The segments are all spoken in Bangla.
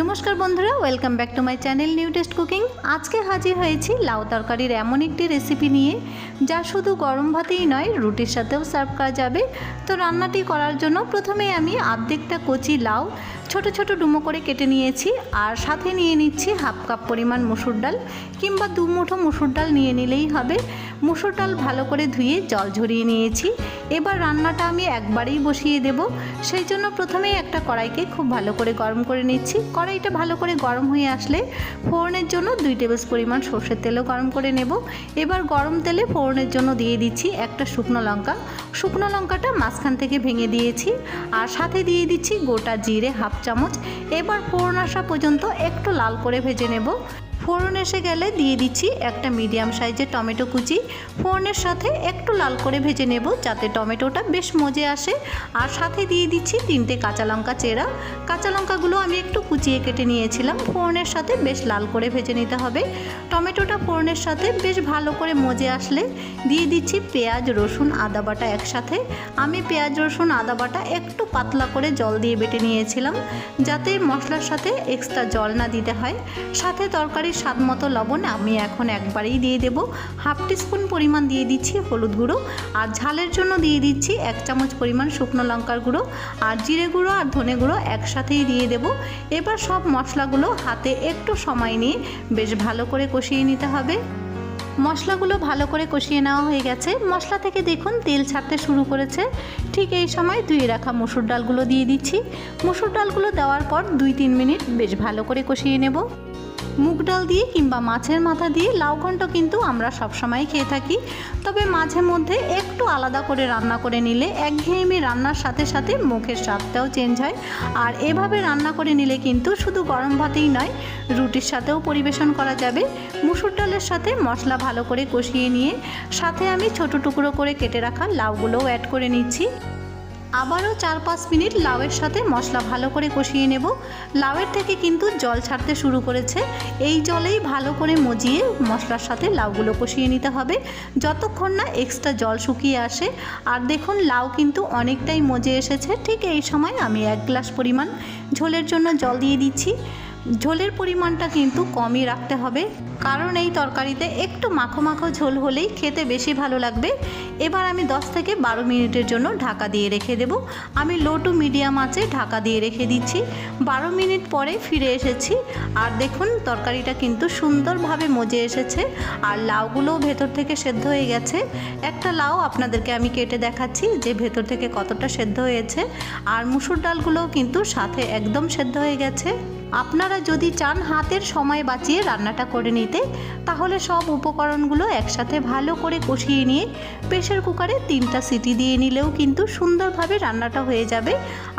নমস্কার বন্ধুরা welcome back to my channel new taste cooking আজকে হাজির হয়েছি লাউ তরকারির এমন একটি রেসিপি নিয়ে, যা শুধু গরম ভাতেই নয়, রুটির সাথেও সার্ভ করা যাবে। তো রান্নাটি করার জন্য প্রথমে আমি আর্ধেকটা কচি লাউ, ছোট ছোট ডুমো করে কেটে নিয়েছি, আর সাথে নিয়ে নিচ্ছি হাফ কাপ পরিমাণ মুসুর ডাল, কিংবা দু মুঠো মুসুর ডাল নিয়ে নিলেই হবে। মুসুর ডাল ভালো করে ধুয়ে জল ঝরিয়ে নিয়েছি। এবার রান্নাটা আমি একবারেই বসিয়ে দেব। সেই জন্য প্রথমেই একটা কড়াইকে খুব ভালো করে গরম করে নিচ্ছি। কড়াইটা ভালো করে গরম হয়ে আসলে ফোড়নের জন্য দুই টেবিল পরিমাণ সর্ষের তেলও গরম করে নেব। এবার গরম তেলে ফোড়নের জন্য দিয়ে দিচ্ছি একটা শুকনো লঙ্কা। শুকনো লঙ্কাটা মাঝখান থেকে ভেঙে দিয়েছি আর সাথে দিয়ে দিচ্ছি গোটা জিরে হাফ চামচ। এবার ফোড়ন আসা পর্যন্ত একটু লাল করে ভেজে নেব। ফোড়ন এসে গেলে দিয়ে দিচ্ছি একটা মিডিয়াম সাইজের টমেটো কুচি। ফোড়নের সাথে একটু লাল করে ভেজে নেব যাতে টমেটোটা বেশ মজে আসে। আর সাথে দিয়ে দিচ্ছি তিনটে কাঁচা লঙ্কা চেরা। কাঁচা লঙ্কাগুলো আমি একটু কুচিয়ে কেটে নিয়েছিলাম। ফোড়নের সাথে বেশ লাল করে ভেজে নিতে হবে। টমেটোটা ফোড়নের সাথে বেশ ভালো করে মজে আসলে দিয়ে দিচ্ছি পেঁয়াজ, রসুন, আদা বাটা একসাথে। আমি পেঁয়াজ, রসুন, আদা বাটা একটু পাতলা করে জল দিয়ে বেটে নিয়েছিলাম যাতে মশলার সাথে এক্সট্রা জল না দিতে হয়। সাথে তরকারির স্বাদ মতো লবণ আমি এখন একবারেই দিয়ে দেব। হাফ টিস্পুন পরিমাণ দিয়ে দিচ্ছি হলুদ গুঁড়ো। আর ঝালের জন্য দিয়ে দিচ্ছি এক চামচ পরিমাণ শুকনো লঙ্কার গুঁড়ো। আর জিরে গুঁড়ো আর ধনে গুঁড়ো একসাথেই দিয়ে দেব। এবার সব মশলাগুলো হাতে একটু সময় নিয়ে বেশ ভালো করে কষিয়ে নিতে হবে। মশলাগুলো ভালো করে কষিয়ে নেওয়া হয়ে গেছে। মশলা থেকে দেখুন তেল ছাড়তে শুরু করেছে। ঠিক এই সময় ধুয়ে রাখা মসুর ডালগুলো দিয়ে দিচ্ছি। মুসুর ডালগুলো দেওয়ার পর দুই তিন মিনিট বেশ ভালো করে কষিয়ে নেব। মুগ ডাল দিয়ে কিংবা মাছের মাথা দিয়ে লাউ কিন্তু আমরা সবসময় খেয়ে থাকি। তবে মাঝে মধ্যে একটু আলাদা করে রান্না করে নিলে একঘেয়েমি রান্নার সাথে সাথে মুখের স্বাদটাও চেঞ্জ হয়। আর এভাবে রান্না করে নিলে কিন্তু শুধু গরম ভাতেই নয়, রুটির সাথেও পরিবেশন করা যাবে। মুসুর ডালের সাথে মশলা ভালো করে কষিয়ে নিয়ে সাথে আমি ছোট টুকরো করে কেটে রাখা লাউগুলোও অ্যাড করে নিচ্ছি। আবারও চার পাঁচ মিনিট লাউয়ের সাথে মশলা ভালো করে কষিয়ে নেব। লাউয়ের থেকে কিন্তু জল ছাড়তে শুরু করেছে। এই জলেই ভালো করে মজিয়ে মশলার সাথে লাউগুলো কষিয়ে নিতে হবে। যতক্ষণ না এক্সট্রা জল শুকিয়ে আসে। আর দেখুন, লাউ কিন্তু অনেকটাই মজে এসেছে। ঠিক এই সময় আমি এক গ্লাস পরিমাণ ঝোলের জন্য জল দিয়ে দিচ্ছি। ঝোলের পরিমাণটা কিন্তু কমই রাখতে হবে। কারণ এই তরকারিতে একটু মাখো মাখো ঝোল হলেই খেতে বেশি ভালো লাগবে। এবার আমি 10 থেকে বারো মিনিটের জন্য ঢাকা দিয়ে রেখে দেব। আমি লো টু মিডিয়াম আঁচে ঢাকা দিয়ে রেখে দিচ্ছি। বারো মিনিট পরে ফিরে এসেছি। আর দেখুন, তরকারিটা কিন্তু সুন্দরভাবে মজে এসেছে। আর লাউগুলোও ভেতর থেকে সেদ্ধ হয়ে গেছে। একটা লাউ আপনাদেরকে আমি কেটে দেখাচ্ছি যে ভেতর থেকে কতটা সেদ্ধ হয়েছে। আর মুসুর ডালগুলোও কিন্তু সাথে একদম সেদ্ধ হয়ে গেছে। আপনারা যদি চান হাতের সময় বাঁচিয়ে রান্নাটা করে নিতে, তাহলে সব উপকরণগুলো একসাথে ভালো করে কষিয়ে নিয়ে প্রেশার কুকারে তিনটা সিটি দিয়ে নিলেও কিন্তু সুন্দরভাবে রান্নাটা হয়ে যাবে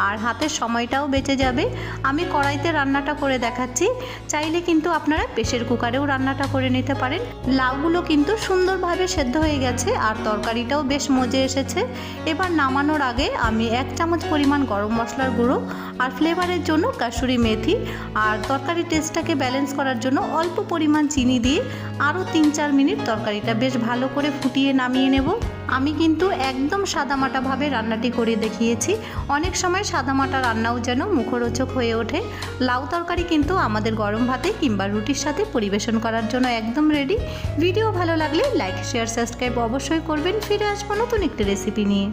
আর হাতের সময়টাও বেঁচে যাবে। আমি কড়াইতে রান্নাটা করে দেখাচ্ছি। চাইলে কিন্তু আপনারা প্রেশার কুকারেও রান্নাটা করে নিতে পারেন। লাউগুলো কিন্তু সুন্দরভাবে সেদ্ধ হয়ে গেছে আর তরকারিটাও বেশ মজে এসেছে। এবার নামানোর আগে আমি এক চামচ পরিমাণ গরম মশলার গুঁড়ো আর ফ্লেভারের জন্য কাসুরি মেথি আর তরকারির টেস্টটাকে ব্যালেন্স করার জন্য অল্প পরিমাণ চিনি দিয়ে আরও তিন চার মিনিট তরকারিটা বেশ ভালো করে ফুটিয়ে নামিয়ে নেব। আমি কিন্তু একদম সাদামাটাভাবে রান্নাটি করে দেখিয়েছি। অনেক সময় সাদামাটা রান্নাও যেন মুখরোচক হয়ে ওঠে। লাউ তরকারি কিন্তু আমাদের গরম ভাতে কিংবা রুটির সাথে পরিবেশন করার জন্য একদম রেডি ভিডিও ভালো লাগলে লাইক শেয়ার সাবস্ক্রাইব অবশ্যই করবেন। ফিরে আসব নতুন একটি রেসিপি নিয়ে।